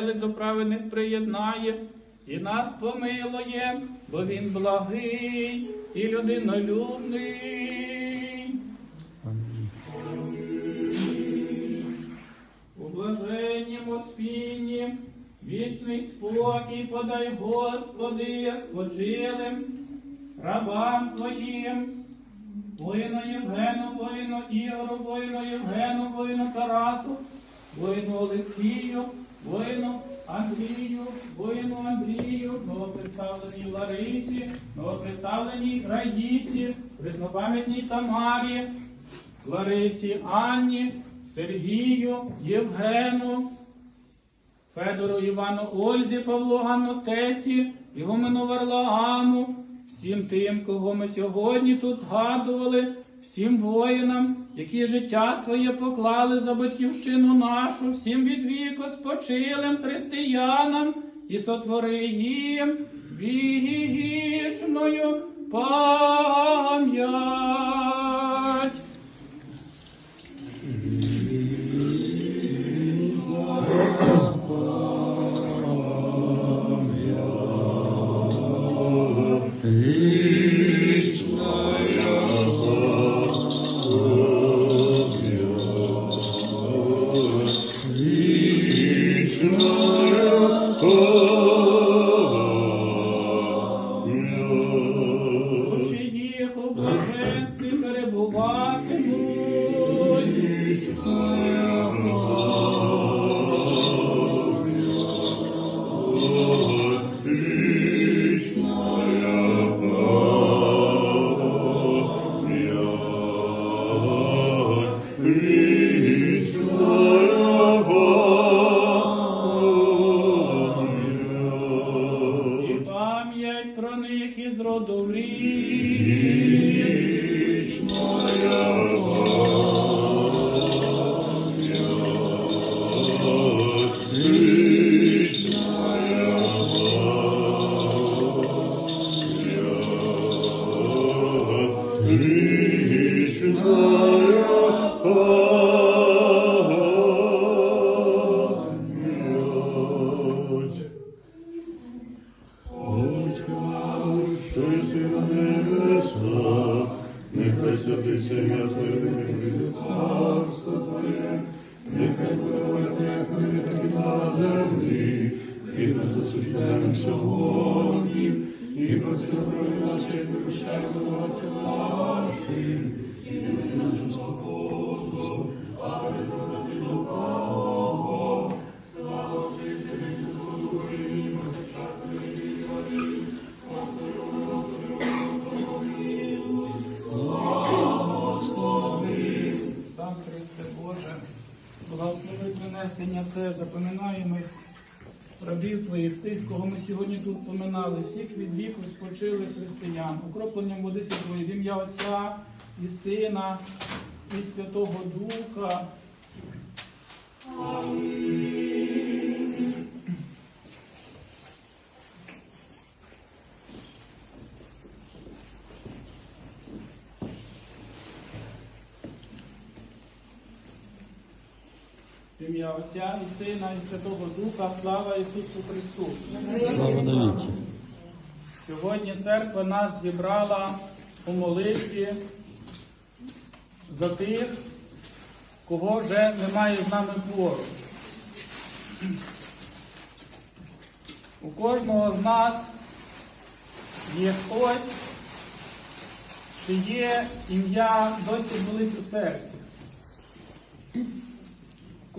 веселих до праведних приєднає, і нас помилує, бо він благий і людинолюбний. У блаженнім спінні, вічний спокій подай, Господи, спочилим, рабам Твоїм, воїну Євгену, воїну Ігору, воїну Євгену, воїну Тарасу, воїну Олексію, воїну Андрію, воїну Андрію, новоприставленій Ларисі, новоприставленій Раїсі, преснопам'ятній Тамарі, Ларисі Анні, Сергію, Євгену, Федору Івану Ользі, Павлу Ганнотеці, Ігумену Варлагаму, всім тим, кого ми сьогодні тут згадували, всім воїнам, які життя своє поклали за батьківщину нашу, всім від віку спочилим християнам і сотвори їм вічною пам'ять. Сьогодні, і прости ми прощаємо винуватцям нашим, і не веди нас у спокусу, а визволи нас від. Слава Отцю і Сину і Святому Духу, і нині, повсякчас, і на віки віків. Сам Христе Боже, благослови принесення це, запоминаємо рабів Твоїх, тих, кого ми сьогодні тут поминали, всіх від віку спочили християн, укропленням води Святої, в ім'я Отця і Сина, і Святого Духа. В ім'я Отця і Сина, і Святого Духа, слава Ісусу Христу! Слава. Сьогодні церква нас зібрала у молитві за тих, кого вже немає з нами поруч. У кожного з нас є хтось, чиє ім'я досі болить у серці.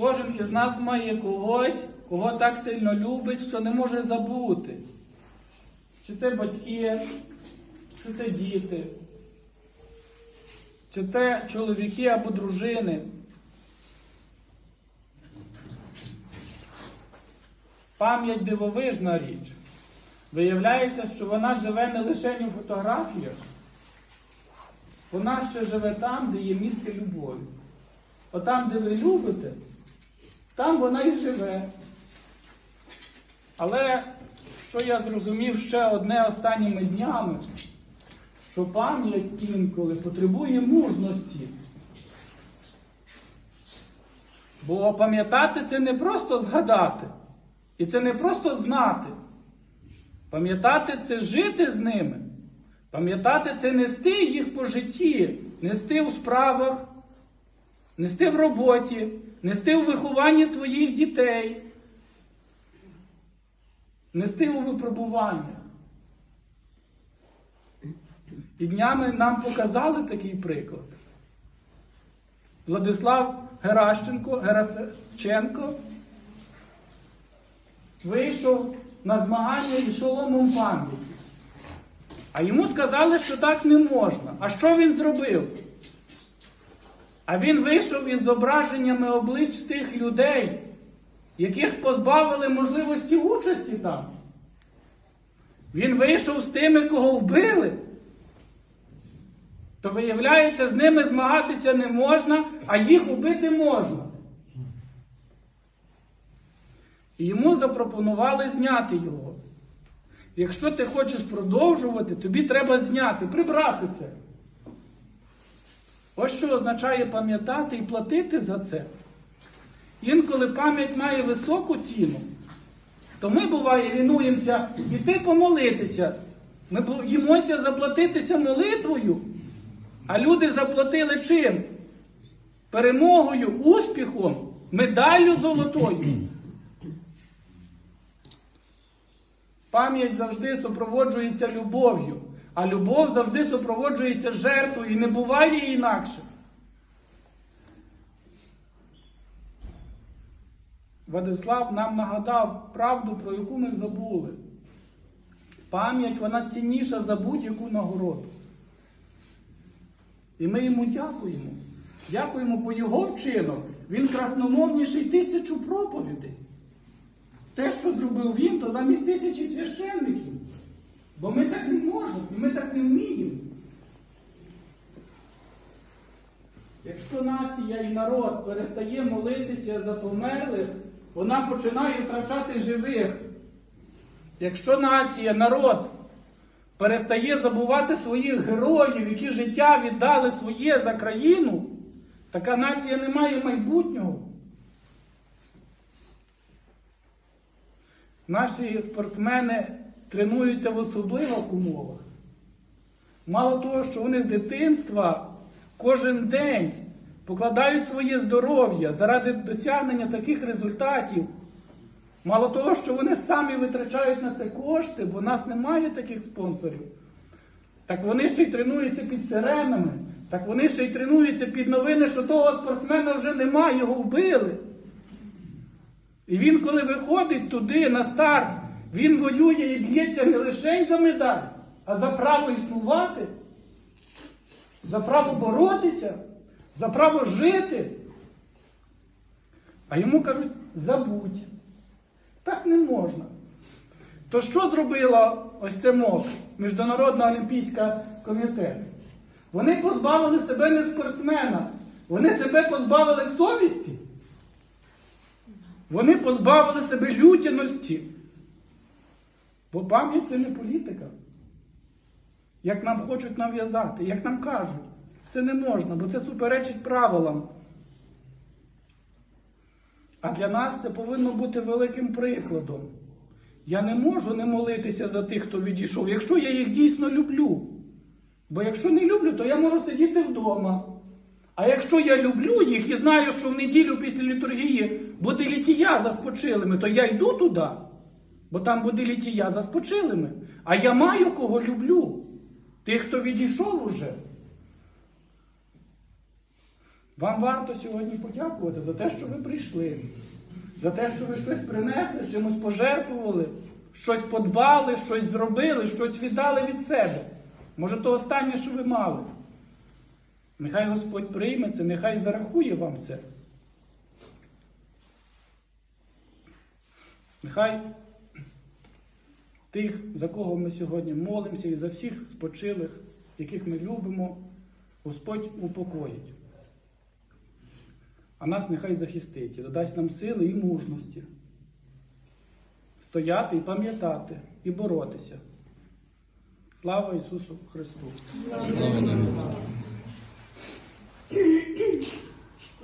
Кожен із нас має когось, кого так сильно любить, що не може забути. Чи це батьки, чи це діти, чи це чоловіки або дружини. Пам'ять дивовижна річ. Виявляється, що вона живе не лише у фотографіях, вона ще живе там, де є місце любові. Отам, де ви любите, там вона і живе. Але що я зрозумів ще одне останніми днями, що пам'ять інколи потребує мужності. Бо пам'ятати це не просто згадати. І це не просто знати. Пам'ятати це жити з ними. Пам'ятати це нести їх по житті, нести у справах, нести в роботі, нести у вихованні своїх дітей, нести у випробуваннях. І днями нам показали такий приклад. Владислав Геращенко, Герасченко вийшов на змагання із шоломом пам'яті. А йому сказали, що так не можна. А що він зробив? А він вийшов із зображеннями облич тих людей, яких позбавили можливості участі там. Він вийшов з тими, кого вбили. То виявляється, з ними змагатися не можна, а їх убити можна. І йому запропонували зняти його. Якщо ти хочеш продовжувати, тобі треба зняти, прибрати це. Ось що означає пам'ятати і платити за це. Інколи пам'ять має високу ціну, то ми, буває, лінуємося піти помолитися. Ми боїмося заплатитися молитвою, а люди заплатили чим? Перемогою, успіхом, медаллю золотою. Пам'ять завжди супроводжується любов'ю, а любов завжди супроводжується жертвою і не буває інакше. Владислав нам нагадав правду, про яку ми забули. Пам'ять вона цінніша за будь-яку нагороду. І ми йому дякуємо. Дякуємо, бо його вчинок. Він красномовніший тисячу проповідей. Те, що зробив він, то замість тисячі священників. Бо ми так не можемо, ми так не вміємо. Якщо нація і народ перестає молитися за померлих, вона починає втрачати живих. Якщо нація, народ перестає забувати своїх героїв, які життя віддали своє за країну, така нація не має майбутнього. Наші спортсмени тренуються в особливих умовах. Мало того, що вони з дитинства кожен день покладають своє здоров'я заради досягнення таких результатів. Мало того, що вони самі витрачають на це кошти, бо в нас немає таких спонсорів. Так вони ще й тренуються під сиренами, так вони ще й тренуються під новини, що того спортсмена вже немає, його вбили. І він, коли виходить туди на старт, він воює і б'ється не лише за медаль, а за право існувати, за право боротися, за право жити. А йому кажуть, забудь. Так не можна. То що зробила ось це МОК, Міжнародна олімпійська комітет? Вони позбавили себе не спортсмена, вони себе позбавили совісті. Вони позбавили себе людяності. Бо пам'ять це не політика. Як нам хочуть нав'язати, як нам кажуть, це не можна, бо це суперечить правилам. А для нас це повинно бути великим прикладом. Я не можу не молитися за тих, хто відійшов, якщо я їх дійсно люблю. Бо якщо не люблю, то я можу сидіти вдома. А якщо я люблю їх і знаю, що в неділю після літургії буде літія за спочилими, то я йду туди, бо там буде літія за спочилими. А я маю кого люблю. Тих, хто відійшов уже. Вам варто сьогодні подякувати за те, що ви прийшли, за те, що ви щось принесли, чимось пожертвували, щось подбали, щось зробили, щось віддали від себе. Може, то останнє, що ви мали. Нехай Господь прийме це, нехай зарахує вам це. Нехай тих, за кого ми сьогодні молимося, і за всіх спочилих, яких ми любимо, Господь упокоїть. А нас нехай захистить і додасть нам сили і мужності. Стояти і пам'ятати, і боротися. Слава Ісусу Христу!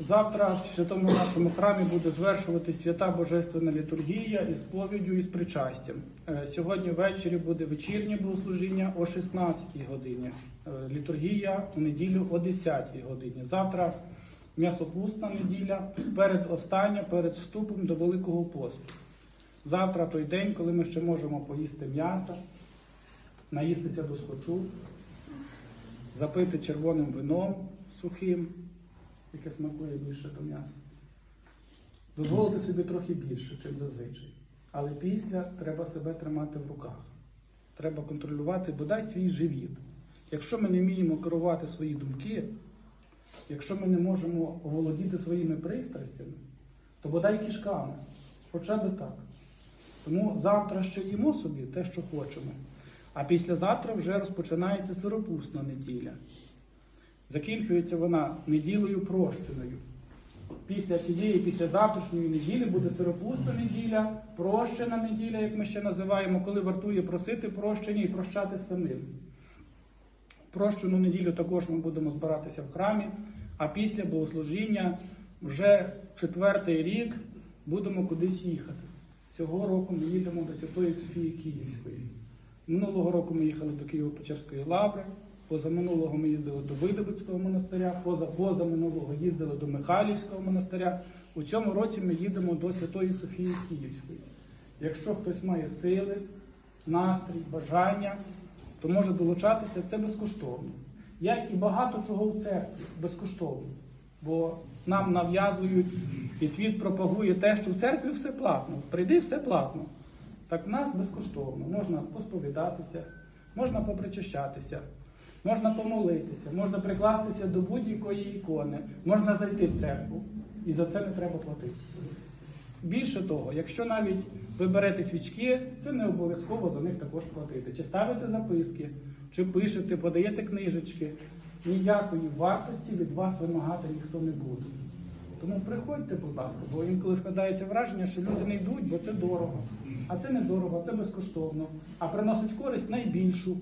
Завтра в святому нашому храмі буде звершуватись свята Божественна літургія із сповіддю і з причастям. Е, Сьогодні ввечері буде вечірнє богослужіння о 16 годині. Е, Літургія у неділю о 10 годині. Завтра м'ясопустна неділя, перед остання, перед вступом до Великого посту. Завтра той день, коли ми ще можемо поїсти м'яса, наїстися до схочу, запити червоним вином сухим, яке смакує більше до м'яса. Дозволити собі трохи більше, ніж зазвичай. Але після треба себе тримати в руках. Треба контролювати бодай свій живіт. Якщо ми не вміємо керувати свої думки, якщо ми не можемо оволодіти своїми пристрастями, то бодай кишками. Хоча би так. Тому завтра ще їмо собі те, що хочемо. А післязавтра вже розпочинається сиропусна неділя. Закінчується вона неділею прощеною. Після цієї, після завтрашньої неділі буде сиропусна неділя, прощена неділя, як ми ще називаємо, коли вартує просити прощення і прощати самим. Прощену неділю також ми будемо збиратися в храмі, а після богослужіння вже четвертий рік будемо кудись їхати. Цього року ми їдемо до Святої Софії Київської. Минулого року ми їхали до Києво-Печерської лаври, позаминулого ми їздили до Видобицького монастиря, поза, позаминулого їздили до Михайлівського монастиря. У цьому році ми їдемо до Святої Софії Київської. Якщо хтось має сили, настрій, бажання, то може долучатися, це безкоштовно. Як і багато чого в церкві безкоштовно. Бо нам нав'язують і світ пропагує те, що в церкві все платно. Прийди, все платно. Так в нас безкоштовно. Можна посповідатися, можна попричащатися, можна помолитися, можна прикластися до будь-якої ікони, можна зайти в церкву, і за це не треба платити. Більше того, якщо навіть ви берете свічки, це не обов'язково за них також платити. Чи ставите записки, чи пишете, подаєте книжечки. Ніякої вартості від вас вимагати ніхто не буде. Тому приходьте, будь ласка, бо інколи складається враження, що люди не йдуть, бо це дорого. А це не дорого, це безкоштовно. А приносить користь найбільшу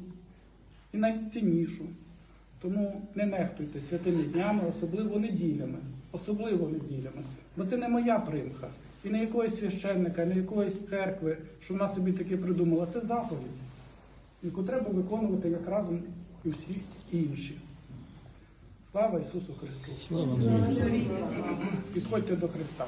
і найціннішу. Тому не нехтуйте святими днями, особливо неділями. Особливо неділями. Бо це не моя примха. І не якогось священника, і не якоїсь церкви, що вона собі таке придумала. Це заповідь, яку треба виконувати як разом і всі інші. Слава Ісусу Христу! Слава. Підходьте до Христа.